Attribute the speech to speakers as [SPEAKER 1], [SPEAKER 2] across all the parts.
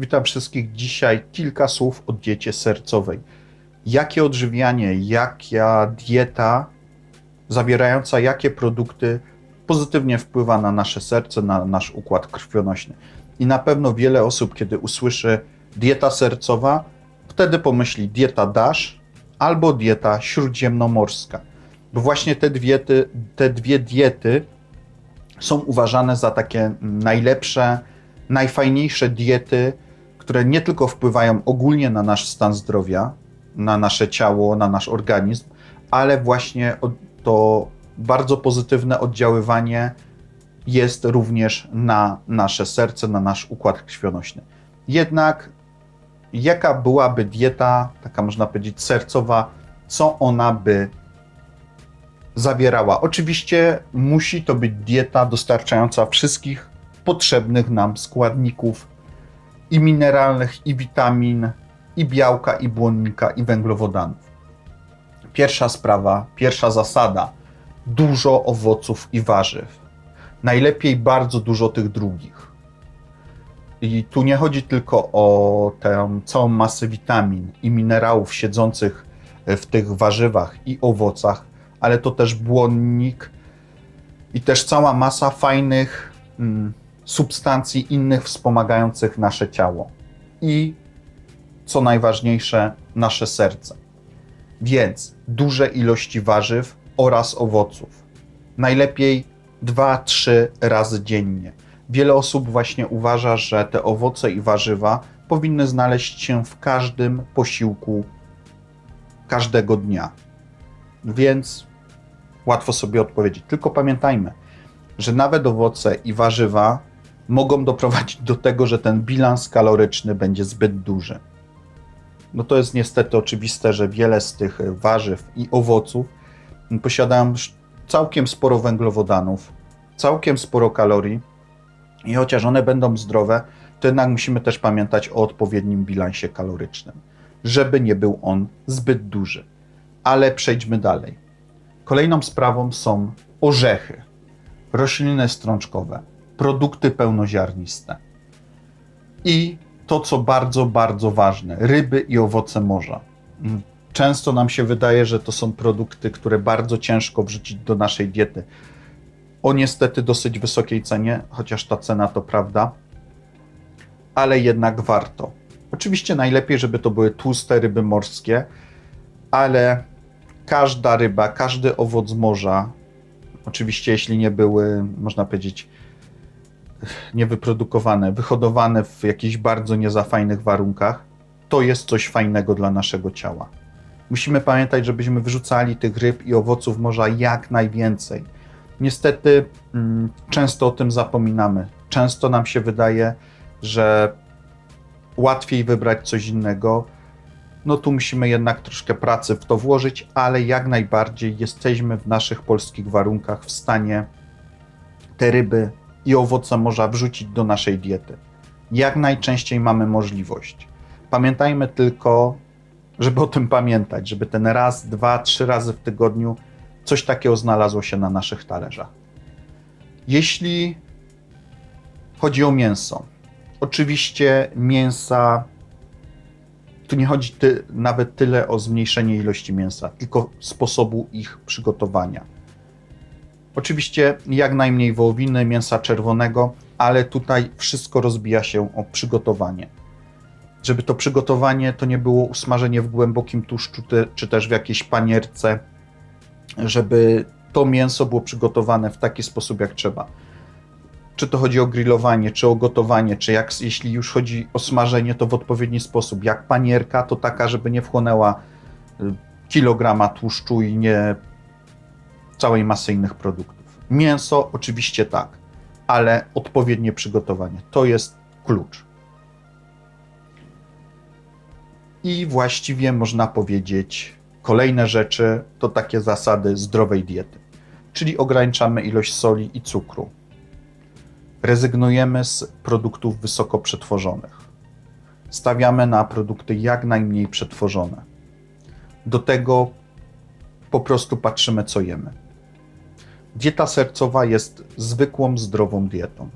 [SPEAKER 1] Witam wszystkich. Dzisiaj kilka słów o diecie sercowej. Jakie odżywianie, jaka dieta zawierająca jakie produkty pozytywnie wpływa na nasze serce, na nasz układ krwionośny. I na pewno wiele osób, kiedy usłyszy dieta sercowa, wtedy pomyśli dieta DASH albo dieta śródziemnomorska. Bo właśnie te, diety, te dwie diety są uważane za takie najlepsze, najfajniejsze diety, które nie tylko wpływają ogólnie na nasz stan zdrowia, na nasze ciało, na nasz organizm, ale właśnie to bardzo pozytywne oddziaływanie jest również na nasze serce, na nasz układ krwionośny. Jednak jaka byłaby dieta, taka można powiedzieć sercowa, co ona by zawierała? Oczywiście musi to być dieta dostarczająca wszystkich potrzebnych nam składników i mineralnych, i witamin, i białka, i błonnika, i węglowodanów. Pierwsza sprawa, pierwsza zasada: dużo owoców i warzyw. Najlepiej bardzo dużo tych drugich. I tu nie chodzi tylko o tę całą masę witamin i minerałów siedzących w tych warzywach i owocach, ale to też błonnik i też cała masa fajnych mm, substancji innych wspomagających nasze ciało. I co najważniejsze, nasze serce. Więc duże ilości warzyw oraz owoców. Najlepiej 2-3 razy dziennie. Wiele osób właśnie uważa, że te owoce i warzywa powinny znaleźć się w każdym posiłku każdego dnia. Więc łatwo sobie odpowiedzieć. Tylko pamiętajmy, że nawet owoce i warzywa mogą doprowadzić do tego, że ten bilans kaloryczny będzie zbyt duży. No to jest niestety oczywiste, że wiele z tych warzyw i owoców posiadają całkiem sporo węglowodanów, całkiem sporo kalorii i chociaż one będą zdrowe, to jednak musimy też pamiętać o odpowiednim bilansie kalorycznym, żeby nie był on zbyt duży. Ale przejdźmy dalej. Kolejną sprawą są orzechy, rośliny strączkowe, produkty pełnoziarniste i to, co bardzo, bardzo ważne, ryby i owoce morza. Często nam się wydaje, że to są produkty, które bardzo ciężko wrzucić do naszej diety. O niestety dosyć wysokiej cenie, chociaż ta cena to prawda, ale jednak warto. Oczywiście najlepiej, żeby to były tłuste ryby morskie, ale każda ryba, każdy owoc morza, oczywiście jeśli nie były, można powiedzieć, niewyprodukowane, wyhodowane w jakichś bardzo niezafajnych warunkach, to jest coś fajnego dla naszego ciała. Musimy pamiętać, żebyśmy wyrzucali tych ryb i owoców morza jak najwięcej. Niestety mm, często o tym zapominamy. Często nam się wydaje, że łatwiej wybrać coś innego. No tu musimy jednak troszkę pracy w to włożyć, ale jak najbardziej jesteśmy w naszych polskich warunkach w stanie te ryby i owoce morza wrzucić do naszej diety. Jak najczęściej mamy możliwość. Pamiętajmy tylko, żeby o tym pamiętać, żeby ten raz, dwa, trzy razy w tygodniu coś takiego znalazło się na naszych talerzach. Jeśli chodzi o mięso, oczywiście mięsa, tu nie chodzi ty, nawet tyle o zmniejszenie ilości mięsa, tylko sposobu ich przygotowania. Oczywiście jak najmniej wołowiny, mięsa czerwonego, ale tutaj wszystko rozbija się o przygotowanie. Żeby to przygotowanie to nie było usmażenie w głębokim tłuszczu czy też w jakiejś panierce, żeby to mięso było przygotowane w taki sposób jak trzeba. Czy to chodzi o grillowanie, czy o gotowanie, czy jak, jeśli już chodzi o smażenie, to w odpowiedni sposób. Jak panierka, to taka, żeby nie wchłonęła y, kilograma tłuszczu i nie całej masy innych produktów. Mięso oczywiście tak, ale odpowiednie przygotowanie to jest klucz. I właściwie można powiedzieć, kolejne rzeczy to takie zasady zdrowej diety, czyli ograniczamy ilość soli i cukru. Rezygnujemy z produktów wysoko przetworzonych. Stawiamy na produkty jak najmniej przetworzone. Do tego po prostu patrzymy, co jemy. Dieta sercowa jest zwykłą, zdrową dietą.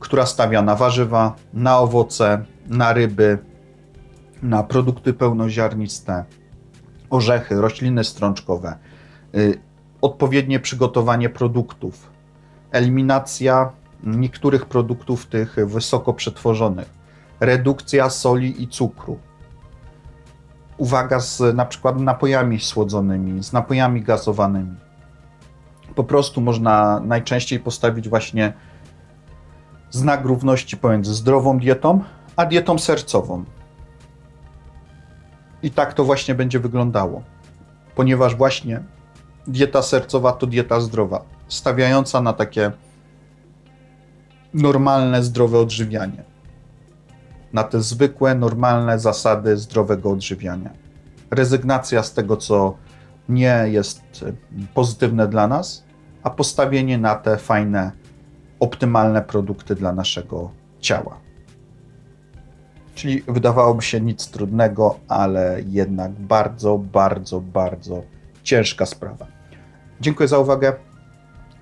[SPEAKER 1] która stawia na warzywa, na owoce, na ryby, na produkty pełnoziarniste, orzechy, rośliny strączkowe, y, odpowiednie przygotowanie produktów, eliminacja niektórych produktów tych wysoko przetworzonych, redukcja soli i cukru. Uwaga z na przykład napojami słodzonymi, z napojami gazowanymi. Po prostu można najczęściej postawić właśnie znak równości pomiędzy zdrową dietą a dietą sercową. I tak to właśnie będzie wyglądało, ponieważ właśnie dieta sercowa to dieta zdrowa, stawiająca na takie normalne, zdrowe odżywianie. Na te zwykłe, normalne zasady zdrowego odżywiania. Rezygnacja z tego, co nie jest y, pozytywne dla nas, a postawienie na te fajne, optymalne produkty dla naszego ciała. Czyli wydawałoby się nic trudnego, ale jednak bardzo, bardzo, bardzo ciężka sprawa. Dziękuję za uwagę.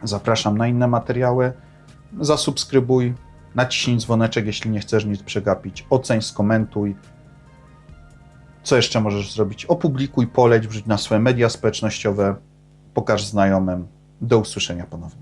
[SPEAKER 1] Zapraszam na inne materiały. Zasubskrybuj, naciśnij dzwoneczek, jeśli nie chcesz nic przegapić. Oceń, skomentuj. Co jeszcze możesz zrobić? Opublikuj, poleć, wrzuć na swoje media społecznościowe, pokaż znajomym. Do usłyszenia ponownie.